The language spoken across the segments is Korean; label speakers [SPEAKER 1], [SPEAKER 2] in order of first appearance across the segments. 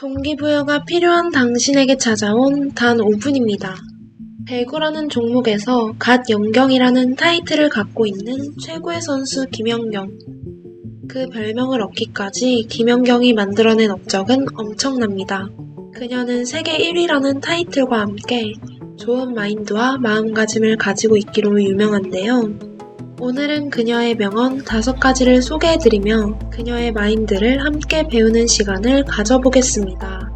[SPEAKER 1] 동기부여가 필요한 당신에게 찾아온 단 5분입니다. 배구라는 종목에서 갓 영경이라는 타이틀을 갖고 있는 최고의 선수 김연경. 그 별명을 얻기까지 김연경이 만들어낸 업적은 엄청납니다. 그녀는 세계 1위라는 타이틀과 함께 좋은 마인드와 마음가짐을 가지고 있기로 유명한데요. 오늘은 그녀의 명언 다섯 가지를 소개해드리며 그녀의 마인드를 함께 배우는 시간을 가져보겠습니다.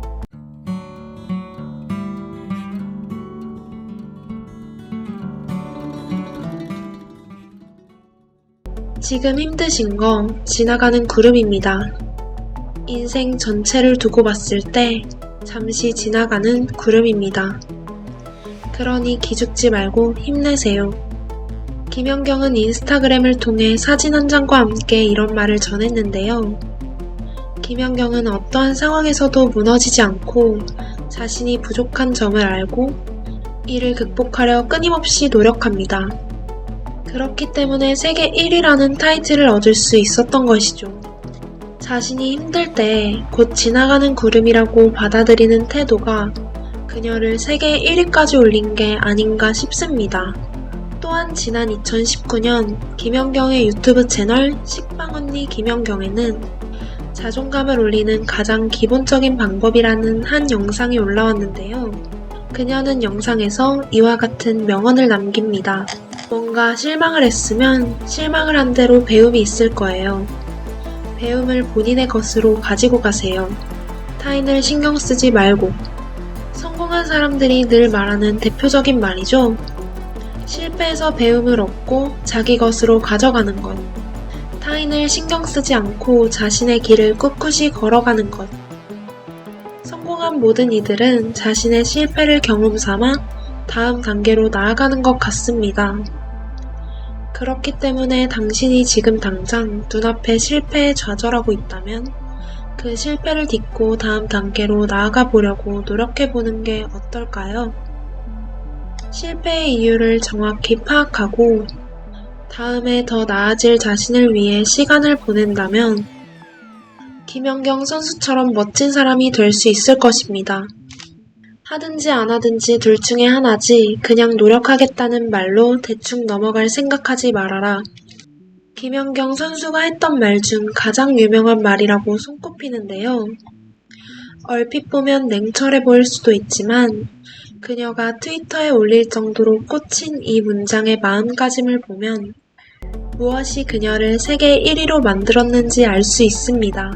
[SPEAKER 1] 지금 힘드신 거 지나가는 구름입니다. 인생 전체를 두고 봤을 때 잠시 지나가는 구름입니다. 그러니 기죽지 말고 힘내세요. 김연경은 인스타그램을 통해 사진 한 장과 함께 이런 말을 전했는데요. 김연경은 어떠한 상황에서도 무너지지 않고 자신이 부족한 점을 알고 이를 극복하려 끊임없이 노력합니다. 그렇기 때문에 세계 1위라는 타이틀을 얻을 수 있었던 것이죠. 자신이 힘들 때 곧 지나가는 구름이라고 받아들이는 태도가 그녀를 세계 1위까지 올린 게 아닌가 싶습니다. 또한 지난 2019년 김연경의 유튜브 채널 식빵언니 김연경에는 자존감을 올리는 가장 기본적인 방법이라는 한 영상이 올라왔는데요. 그녀는 영상에서 이와 같은 명언을 남깁니다. 뭔가 실망을 했으면 실망을 한 대로 배움이 있을 거예요. 배움을 본인의 것으로 가지고 가세요. 타인을 신경 쓰지 말고. 성공한 사람들이 늘 말하는 대표적인 말이죠. 실패에서 배움을 얻고 자기 것으로 가져가는 것. 타인을 신경 쓰지 않고 자신의 길을 꿋꿋이 걸어가는 것. 성공한 모든 이들은 자신의 실패를 경험 삼아 다음 단계로 나아가는 것 같습니다. 그렇기 때문에 당신이 지금 당장 눈앞에 실패에 좌절하고 있다면 그 실패를 딛고 다음 단계로 나아가 보려고 노력해 보는 게 어떨까요? 실패의 이유를 정확히 파악하고 다음에 더 나아질 자신을 위해 시간을 보낸다면 김연경 선수처럼 멋진 사람이 될 수 있을 것입니다. 하든지 안 하든지 둘 중에 하나지 그냥 노력하겠다는 말로 대충 넘어갈 생각하지 말아라. 김연경 선수가 했던 말 중 가장 유명한 말이라고 손꼽히는데요. 얼핏 보면 냉철해 보일 수도 있지만 그녀가 트위터에 올릴 정도로 꽂힌 이 문장의 마음가짐을 보면 무엇이 그녀를 세계 1위로 만들었는지 알 수 있습니다.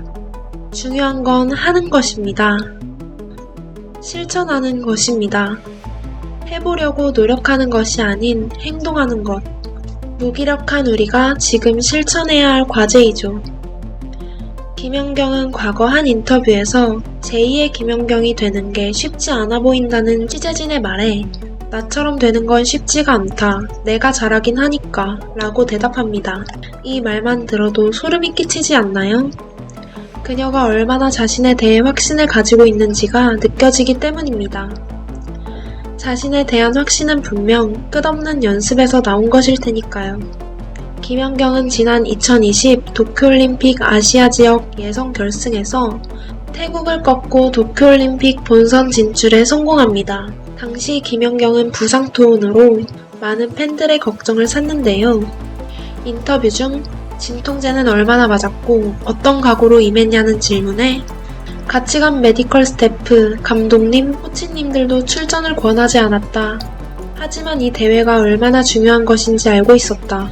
[SPEAKER 1] 중요한 건 하는 것입니다. 실천하는 것입니다. 해보려고 노력하는 것이 아닌 행동하는 것. 무기력한 우리가 지금 실천해야 할 과제이죠. 김연경은 과거 한 인터뷰에서 제2의 김연경이 되는 게 쉽지 않아 보인다는 취재진의 말에 나처럼 되는 건 쉽지가 않다. 내가 잘하긴 하니까. 라고 대답합니다. 이 말만 들어도 소름이 끼치지 않나요? 그녀가 얼마나 자신에 대해 확신을 가지고 있는지가 느껴지기 때문입니다. 자신에 대한 확신은 분명 끝없는 연습에서 나온 것일 테니까요. 김연경은 지난 2020 도쿄올림픽 아시아 지역 예선 결승에서 태국을 꺾고 도쿄올림픽 본선 진출에 성공합니다. 당시 김연경은 부상 투혼으로 많은 팬들의 걱정을 샀는데요. 인터뷰 중 진통제는 얼마나 맞았고 어떤 각오로 임했냐는 질문에 같이 간 메디컬 스태프, 감독님, 코치님들도 출전을 권하지 않았다. 하지만 이 대회가 얼마나 중요한 것인지 알고 있었다.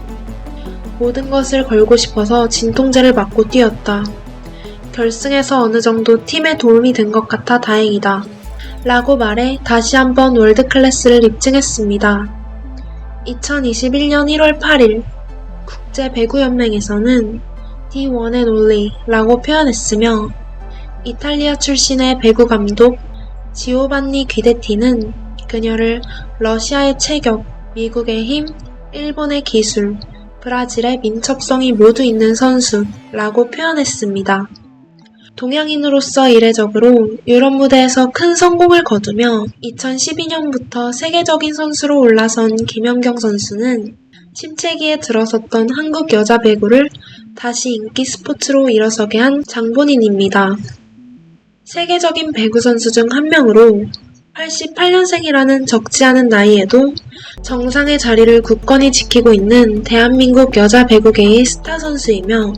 [SPEAKER 1] 모든 것을 걸고 싶어서 진통제를 맞고 뛰었다. 결승에서 어느 정도 팀에 도움이 된 것 같아 다행이다. 라고 말해 다시 한번 월드 클래스를 입증했습니다. 2021년 1월 8일 국제 배구연맹에서는 The One and Only라고 표현했으며 이탈리아 출신의 배구 감독 지오반니 귀데티는 그녀를 러시아의 체격, 미국의 힘, 일본의 기술, 브라질의 민첩성이 모두 있는 선수라고 표현했습니다. 동양인으로서 이례적으로 유럽 무대에서 큰 성공을 거두며 2012년부터 세계적인 선수로 올라선 김연경 선수는 침체기에 들어섰던 한국 여자 배구를 다시 인기 스포츠로 일어서게 한 장본인입니다. 세계적인 배구 선수 중 한 명으로 88년생이라는 적지 않은 나이에도 정상의 자리를 굳건히 지키고 있는 대한민국 여자 배구계의 스타 선수이며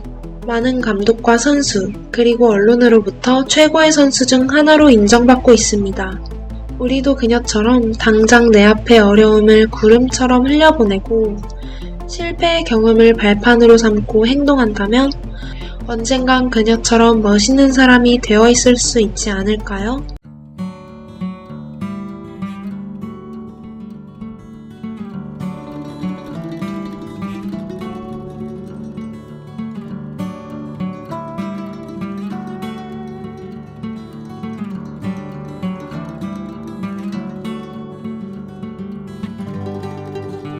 [SPEAKER 1] 많은 감독과 선수, 그리고 언론으로부터 최고의 선수 중 하나로 인정받고 있습니다. 우리도 그녀처럼 당장 내 앞의 어려움을 구름처럼 흘려보내고 실패의 경험을 발판으로 삼고 행동한다면 언젠간 그녀처럼 멋있는 사람이 되어 있을 수 있지 않을까요?